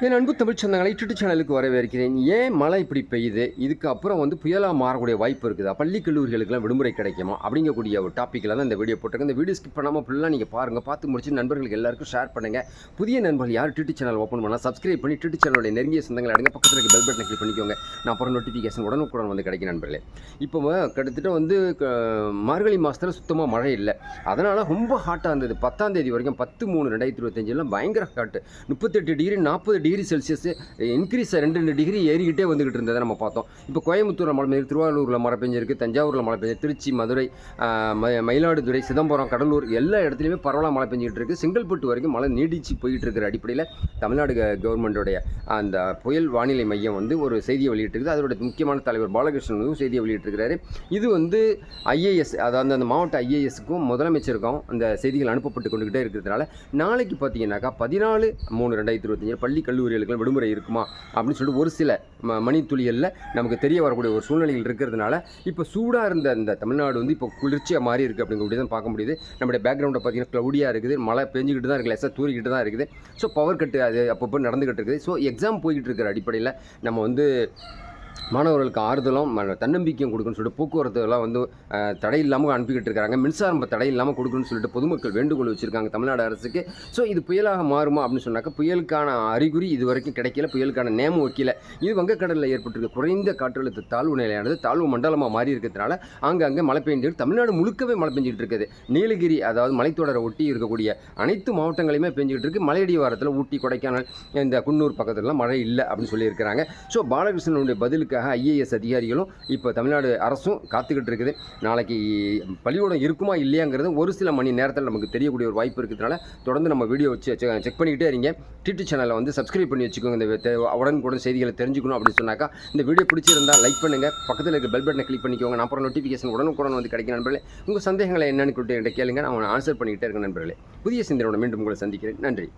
என் அன்பு தமிழ் சொந்தங்களை யூடியூப் சேனலுக்கு வரவேற்கிறேன். ஏன் மழை இப்படி பெய்யுது? இதுக்கு அப்புறம் வந்து புயலாக மாறக்கூடிய வாய்ப்பு இருக்குதா? பள்ளி கல்லூரிகளுக்கெல்லாம் விடுமுறை கிடைக்குமா? அப்படிங்கக்கூடிய ஒரு டாப்பிக்கில் தான் இந்த வீடியோ போட்டிருக்கேன். இந்த வீடியோ ஸ்கிப் பண்ணாமல் ஃபுல்லாக நீங்கள் பாருங்கள் பார்த்து முடிச்சு நண்பர்களுக்கு எல்லாருக்கும் ஷேர் பண்ணுங்கள் புதிய நண்பர்கள் யார்? யூடியூப் சேனல் ஓப்பன் பண்ணால் சப்ஸ்கிரைப் பண்ணி யூடியூப் சேனலோட நெருங்கிய சொந்தங்கள் அடங்க பக்கத்தில் இருக்க பெல் பட்டனை கிளிக் பண்ணிக்கோங்க. நான் அப்புறம் நோட்டிஃபிகேஷன் உடனுக்குடன் வந்து கிடைக்கும் நண்பர்களே. இப்போ கிட்டத்தட்ட வந்து க- மார்கழி மாதத்தில் சுத்தமாக மழை இல்லை. அதனால் ரொம்ப ஹாட்டாக இருந்தது. பத்தாம் தேதி வரைக்கும் பத்து மூணு ரெண்டாயிரத்தி இருபத்தஞ்சில் பயங்கர ஹாட்டு முப்பத்தெட்டு டிகிரி நாற்பது டிகிரி செல்சியஸ் இன்க்ரீஸ் ரெண்டு ரெண்டு டிகிரி ஏறிக்கிட்டே வந்துகிட்டு இருந்ததை நம்ம பார்த்தோம். இப்போ கோயம்புத்தூரில் மழை பெய்யுது திருவாரூரில் மழை பெஞ்சிருக்கு தஞ்சாவூரில் மழை பெய்யுது திருச்சி மதுரை ம- மயிலாடுதுறை சிதம்பரம் கடலூர் எல்லா இடத்துலையுமே பரவலாக மழை பெஞ்சிக்கிட்டு இருக்கு செங்கல்பட்டு வரைக்கும் மழை நீடிச்சு போயிட்டு இருக்கிற அடிப்படையில் தமிழ்நாடு க- அந்த புயல் வானிலை மையம் வந்து ஒரு செய்தியை வெளியிட்டிருக்குது. அதோட முக்கியமான தலைவர் பாலகிருஷ்ணன் வந்து செய்தியை வெளியிட்டிருக்கிறாரு. இது வந்து ஐஏஎஸ் அதாவது அந்த மாவட்ட ஐஏஎஸ்க்கும் முதலமைச்சருக்கும் அந்த செய்திகள் அனுப்பப்பட்டு கொண்டுகிட்டே இருக்கிறதுனால நாளைக்கு பார்த்தீங்கன்னாக்கா பதினாலு மூணு ரெண்டாயிரத்தி இருபத்தஞ்சு பள்ளி கல்லூரிகளுக்கு விடுமுறை இருக்குமா? அப்படின்னு சொல்லிட்டு ஒரு சில ம மணித்துளிகளில் நமக்கு தெரிய வரக்கூடிய ஒரு சூழ்நிலைகள் இருக்கிறதுனால இப்போ சூடாக இருந்த இந்த தமிழ்நாடு வந்து இப்போ குளிர்ச்சியாக மாறி இருக்குது அப்படிங்கிறது தான் பார்க்க முடியுது. நம்முடைய பேக்ரவுண்டை பார்த்தீங்கன்னா க்ளவுடியாக இருக்குது மழை பெஞ்சிக்கிட்டு தான் இருக்குது லேசாக தூரிக்கிட்டு தான் இருக்குது. ஸோ பவர் கட்டு அது அப்பப்போ நடந்துக்கிட்டு இருக்குது. ஸோ எக்ஸாம் போய்கிட்டு இருக்கிற அடிப்படையில் நம்ம வந்து மாணவர்களுக்கு ஆறுதலும் ம- தன்னம்பிக்கையும் கொடுக்கணும்னு சொல்லிட்டு போக்குவரத்து எல்லாம் வந்து தடை இல்லாமல் அனுப்பிக்கிட்டு இருக்காங்க. மின்சாரம் தடை இல்லாமல் கொடுக்கணும்னு சொல்லிட்டு பொதுமக்கள் வேண்டுகோள் வச்சுருக்காங்க தமிழ்நாடு அரசுக்கு. ஸோ இது புயலாக மாறுமா அப்படின்னு சொன்னாக்கா புயலுக்கான அறிகுறி இது வரைக்கும் கிடைக்கல. புயலுக்கான நேமம் வைக்கல. இது வங்கக்கடலில் ஏற்பட்டிருக்க குறைந்த காற்றழுத்த தாழ்வு நிலையானது தாழ்வு மண்டலமாக மாறி இருக்கிறதுனால அங்கங்கே மழை பெய்ஞ்சிருக்கு தமிழ்நாடு முழுக்கவே மழை பெஞ்சிட்டு இருக்குது நீலகிரி அதாவது மலைத்தொடரை ஒட்டி இருக்கக்கூடிய அனைத்து மாவட்டங்களையுமே பெஞ்சிக்கிட்டு இருக்கு மலையடி வாரத்தில் ஊட்டி கொடைக்கானல் இந்த குன்னூர் பக்கத்துலலாம் மழை இல்லை அப்படின்னு சொல்லியிருக்கிறாங்க. ஸோ பாலகிருஷ்ணனுடைய பதிலுக்கு பதிலுக்காக ஐஏஎஸ் அதிகாரிகளும் இப்போ தமிழ்நாடு அரசும் காத்துக்கிட்டு இருக்குது. நாளைக்கு பள்ளிக்கூடம் இருக்குமா இல்லையாங்கிறது ஒரு சில மணி நேரத்தில் நமக்கு தெரியக்கூடிய ஒரு வாய்ப்பு இருக்கிறதுனால தொடர்ந்து நம்ம வீடியோ வச்சு செக் பண்ணிக்கிட்டே இருங்க. டிடி சேனலை வந்து சப்ஸ்கிரைப் பண்ணி வச்சுக்கோங்க. இந்த உடனுக்குடன் செய்திகளை தெரிஞ்சுக்கணும் அப்படின்னு சொன்னாக்கா இந்த வீடியோ பிடிச்சிருந்தா லைக் பண்ணுங்கள் பக்கத்தில் இருக்க பெல் பட்டனை கிளிக் பண்ணிக்கோங்க. நான் அப்புறம் நோட்டிஃபிகேஷன் உடனுக்குடன் வந்து கிடைக்கும் நண்பர்களே. உங்கள் சந்தேகங்களை என்னென்னு கொடுத்து என்கிட்ட கேளுங்க. நான் ஆன்சர் பண்ணிக்கிட்டே இருக்கேன் நண்பர்களே. புதிய சிந்தனையோட மீண்டும் உங்களை சந்திக்கிறேன். நன்றி.